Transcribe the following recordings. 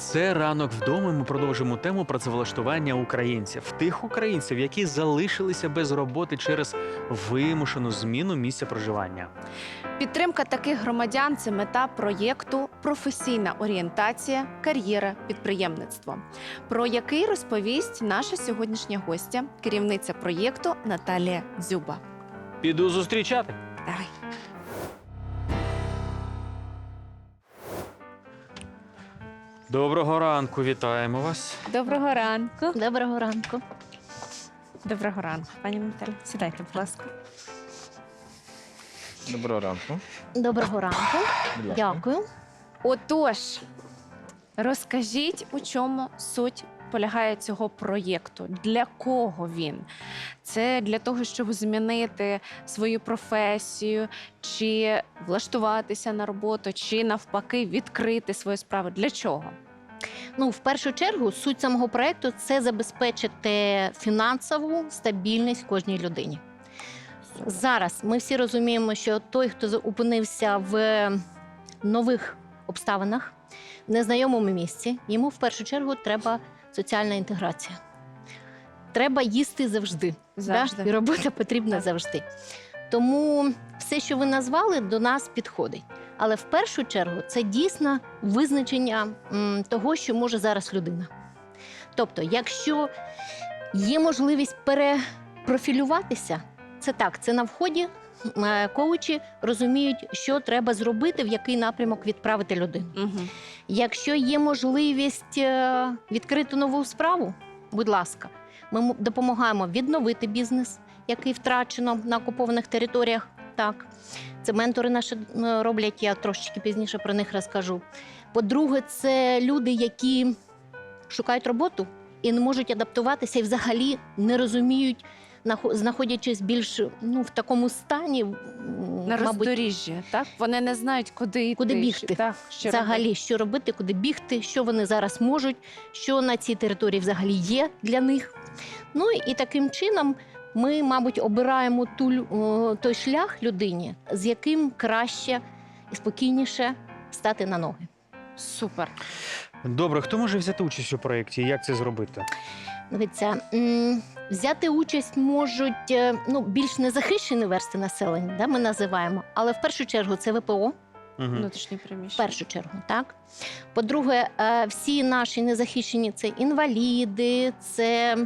Це ранок вдома. Ми продовжимо тему працевлаштування українців, тих українців, які залишилися без роботи через вимушену зміну місця проживання. Підтримка таких громадян це мета проєкту Професійна орієнтація, кар'єра, підприємництво, про який розповість наша сьогоднішня гостя, керівниця проєкту Наталія Дзюба. Піду зустрічати. Давай. Доброго ранку, вітаємо вас. Доброго ранку. Доброго ранку. Доброго ранку, пані Наталі. Сідайте, будь ласка. Доброго ранку. Доброго ранку. Дякую. Отож, розкажіть, у чому суть полягає цього проєкту? Для кого він? Це для того, щоб змінити свою професію, чи влаштуватися на роботу, чи навпаки відкрити свою справу. Для чого? Ну, в першу чергу, суть самого проекту це забезпечити фінансову стабільність кожній людині. Зараз ми всі розуміємо, що той, хто опинився в нових обставинах, в незнайомому місці, йому в першу чергу треба соціальна інтеграція. Треба їсти завжди. Завжди. Да? І робота потрібна Так. завжди. Тому все, що ви назвали, до нас підходить. Але в першу чергу це дійсно визначення того, що може зараз людина. Тобто, якщо є можливість перепрофілюватися, це так, це на вході. Е, Коучі розуміють, що треба зробити, в який напрямок відправити людину. Угу. Якщо є можливість е, відкрити нову справу, будь ласка, ми допомагаємо відновити бізнес, який втрачено на окупованих територіях. Так, це ментори наші роблять, я трошечки пізніше про них розкажу. По-друге, це люди, які шукають роботу і не можуть адаптуватися, і взагалі не розуміють, знаходячись більш ну, в такому стані, На мабуть, так? Вони не знають, куди йти. Куди бігти. Так, що взагалі, робити. що робити, куди бігти, що вони зараз можуть, що на цій території взагалі є для них. Ну і таким чином ми, мабуть, обираємо ту, той шлях людині, з яким краще і спокійніше стати на ноги. Супер. Добре, хто може взяти участь у проєкті? Як це зробити? Дивіться, м, взяти участь можуть е, ну, більш незахищені версти населення, да, ми називаємо, але в першу чергу це ВПО. Угу. Внутрішні В приміщення. першу чергу, так. По-друге, е, всі наші незахищені це інваліди, це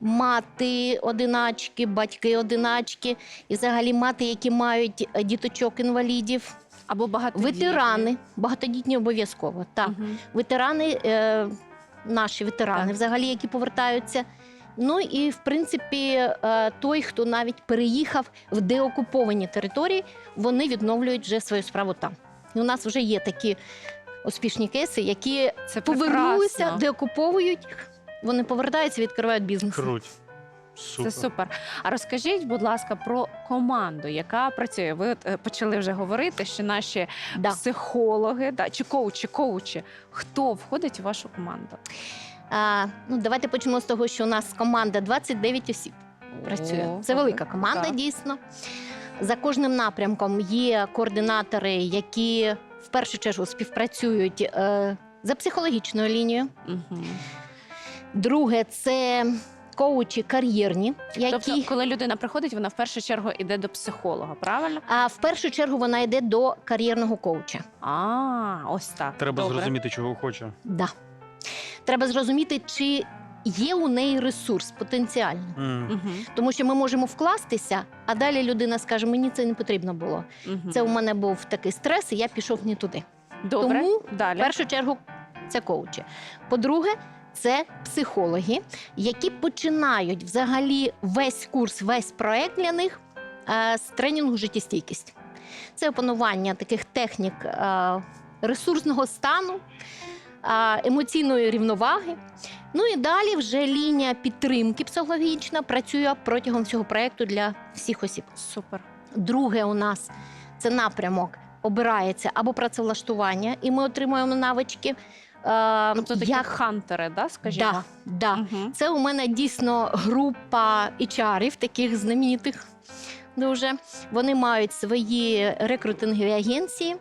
мати одиначки, батьки одиначки, і взагалі мати, які мають е, діточок інвалідів, Або багато ветерани, багатодітні обов'язково. Так, Угу. ветерани, е, наші ветерани, Так. взагалі, які повертаються. Ну і в принципі, е, той, хто навіть переїхав в деокуповані території, вони відновлюють вже свою справу там. І у нас вже є такі успішні кейси, які Це повернулися, деокуповують. Вони повертаються, відкривають бізнес. Круть. Супер. Це супер. А розкажіть, будь ласка, про команду, яка працює. Ви от, е, почали вже говорити, що наші Да. психологи, да, чи коучі, коучі, хто входить у вашу команду? А, ну, давайте почнемо з того, що у нас команда 29 осіб працює. О, Це велика команда, Так. дійсно. За кожним напрямком є координатори, які в першу чергу співпрацюють е, за психологічною лінією. Угу. Друге, це коучі кар'єрні, які Тобто, коли людина приходить, вона в першу чергу йде до психолога, правильно? а в першу чергу вона йде до кар'єрного коуча. А, ось так. Треба Добре. зрозуміти, чого хоче. Да. Треба зрозуміти, чи є у неї ресурс потенціальний. М. Тому що ми можемо вкластися, а далі людина скаже: мені це не потрібно було. Угу. Це у мене був такий стрес, і я пішов не туди. Добре. Тому Далі. В першу чергу це коучі. По-друге, це психологи, які починають взагалі весь курс, весь проект для них е, з тренінгу життєстійкість. Це опанування таких технік е, ресурсного стану, е, емоційної рівноваги. Ну і далі вже лінія підтримки психологічна працює протягом цього проекту для всіх осіб. Супер. Друге у нас це напрямок обирається або працевлаштування, і ми отримуємо навички. Е, Тобто такі як... хантери, да, скажімо? да, да. Угу. Це у мене дійсно група HR-ів, таких знаменитих дуже. Вони мають свої рекрутингові агенції,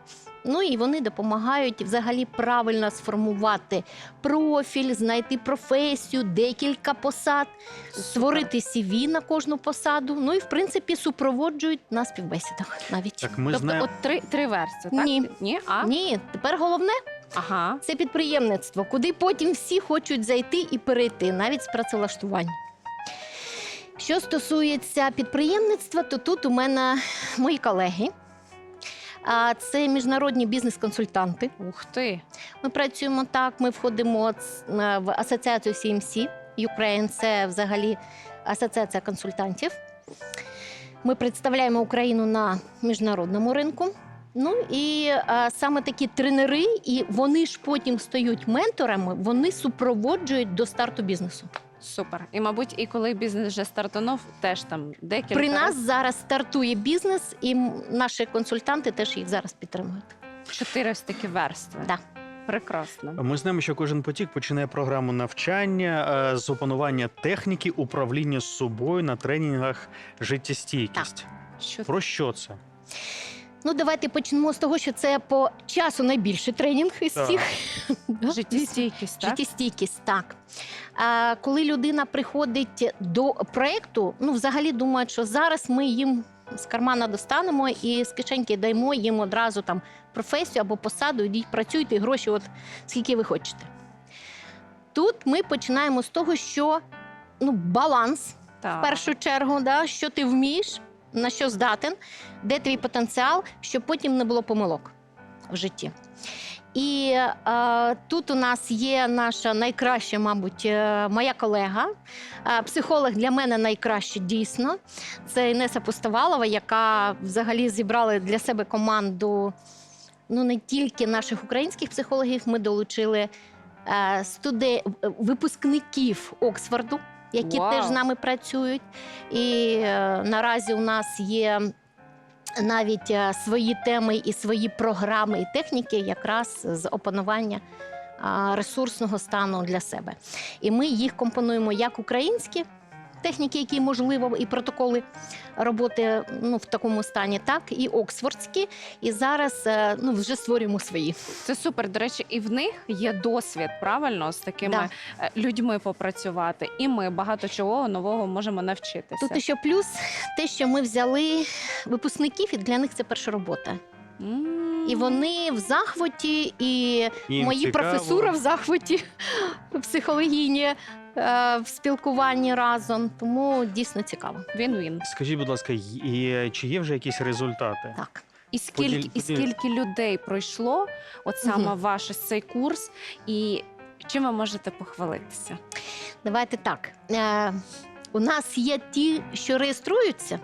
Ну і вони допомагають взагалі правильно сформувати профіль, знайти професію, декілька посад, створити CV на кожну посаду. Ну і в принципі супроводжують на співбесідах навіть. Так ми тобто, знаємо. от три, три версії, так? Ні. Ні? А? Ні, тепер головне Ага. це підприємництво, куди потім всі хочуть зайти і перейти, навіть з працевлаштування. Що стосується підприємництва, то тут у мене мої колеги. А Це міжнародні бізнес-консультанти. Ух ти. Ми працюємо так. Ми входимо е, в асоціацію CMC Ukraine, це взагалі асоціація консультантів. Ми представляємо Україну на міжнародному ринку. Ну і е, саме такі тренери, і вони ж потім стають менторами, вони супроводжують до старту бізнесу. Супер. І, мабуть, і коли бізнес вже стартанув, теж там декілька. При нас зараз стартує бізнес, і наші консультанти теж їх зараз підтримують. чотири ось такі верстви. Да. Прекрасно. Ми знаємо, що кожен потік починає програму навчання е, з опанування техніки управління з собою на тренінгах життєстійкість. Що Про що це? Ну, давайте почнемо з того, що це по часу найбільший тренінг із Так. всіх. Життєстійкість, так? Життєстійкість, так. А, коли людина приходить до проєкту, ну взагалі думають, що зараз ми їм з кармана достанемо і з кишеньки даємо їм одразу там професію або посаду, ідіть працюйте, і гроші, от скільки ви хочете. Тут ми починаємо з того, що ну, баланс Так. в першу чергу, да, що ти вмієш, на що здатен, де твій потенціал, щоб потім не було помилок в житті. І е, тут у нас є наша найкраща, мабуть, е, моя колега, е, психолог для мене найкраще дійсно. Це Інеса Пустовалова, яка взагалі зібрала для себе команду ну, не тільки наших українських психологів, ми долучили е, студе... випускників Оксфорду, які Вау. теж з нами працюють. І е, наразі у нас є навіть е, свої теми і свої програми і техніки, якраз з опанування е, ресурсного стану для себе. І ми їх компонуємо як українські. Техніки, які можливо, і протоколи роботи ну, в такому стані, так і оксфордські. І зараз е, ну, вже створюємо свої. Це супер. До речі, і в них є досвід, правильно, з такими Да. е, людьми попрацювати. І ми багато чого нового можемо навчитися. Тут ще плюс те, що ми взяли випускників, і для них це перша робота. І вони в захваті, і Їм мої цікаво. професури в захваті психологіні в спілкуванні разом. Тому дійсно цікаво. Він-він. Скажіть, будь ласка, і чи є вже якісь результати? Так. І скільки, Поділь- і поділь- скільки людей пройшло, от саме Мгм. ваш ось цей курс, і чим ви можете похвалитися? Давайте так. Е, у нас є ті, що реєструються,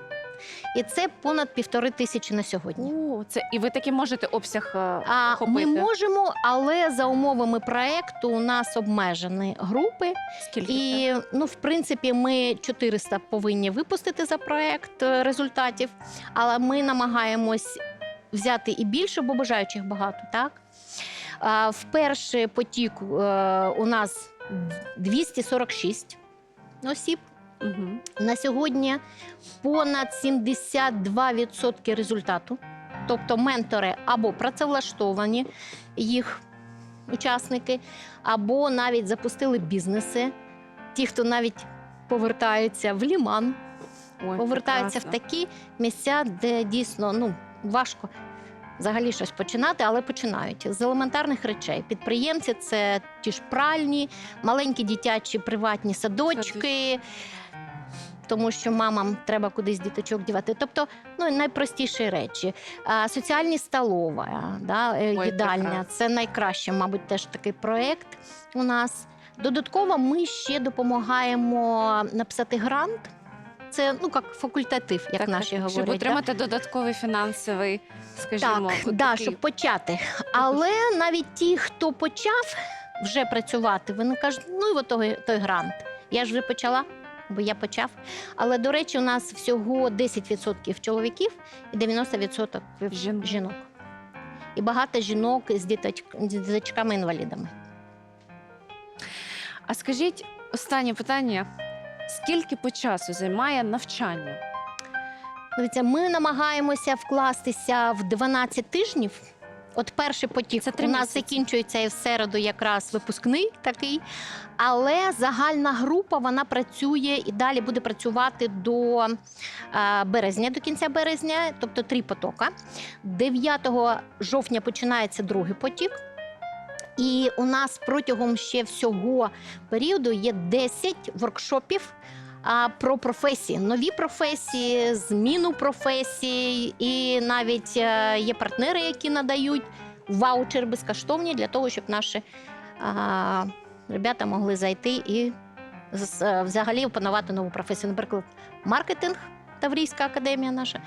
і це понад півтори тисячі на сьогодні. О, це і ви таки можете обсяг е, А охопити? ми можемо, але за умовами проекту у нас обмежені групи. Скільки? І ну, в принципі, ми 400 повинні випустити за проект е, результатів, але ми намагаємось взяти і більше, бо бажаючих багато, так? А, в перший потік е, у нас 246 осіб. На сьогодні понад 72% результату. Тобто ментори або працевлаштовані їх учасники, або навіть запустили бізнеси. Ті, хто навіть повертаються в ліман, Ой, повертаються прекрасно. в такі місця, де дійсно ну, важко взагалі щось починати, але починають з елементарних речей. Підприємці це ті ж пральні, маленькі дитячі приватні садочки. Тому що мамам треба кудись діточок дівати. Тобто, ну найпростіші речі. А, соціальні столова, да, е, Ой, їдальня прекрасно. це найкраще, мабуть, теж такий проєкт у нас. Додатково ми ще допомагаємо написати грант. Це ну як факультатив, як Так, наші говорять. Щоб да. додатковий фінансовий, скажімо, Так, да, такий- щоб почати. Але навіть ті, хто почав вже працювати, вони кажуть, ну і от той, той грант. Я ж вже почала, бо я почав. Але, до речі, у нас всього 10% чоловіків і 90% Жінок. жінок. І багато жінок з діточ- діточками-інвалідами. А скажіть останнє питання: скільки по часу займає навчання? Дивіться, ми намагаємося вкластися в 12 тижнів, От перший потік Це три у нас закінчується і в середу якраз випускний такий. Але загальна група вона працює і далі буде працювати до е, березня, до кінця березня, тобто три потока. 9 жовтня починається другий потік. І у нас протягом ще всього періоду є 10 воркшопів а, про професії, нові професії, зміну професій, і навіть е, є партнери, які надають ваучер безкоштовні для того, щоб наші а, ребята могли зайти і з- е, взагалі опанувати нову професію. Наприклад, маркетинг, Таврійська академія наша,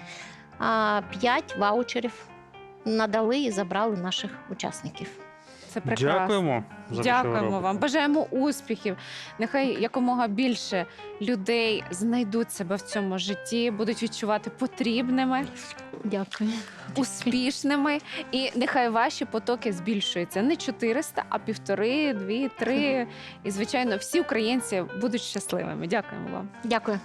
а, 5 ваучерів надали і забрали наших учасників. Це прекрасно. Дякуємо. за те, що ви Дякуємо робите. вам. Бажаємо успіхів. Нехай якомога більше людей знайдуть себе в цьому житті, будуть відчувати потрібними, Дякую. успішними, і нехай ваші потоки збільшуються не 400, а півтори, дві, три. І звичайно, всі українці будуть щасливими. Дякуємо вам. Дякую.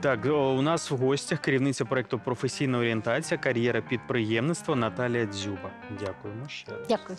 Так, о, у нас в гостях керівниця проекту професійна орієнтація, кар'єра підприємництва Наталія Дзюба. Дякуємо ще раз. Дякую.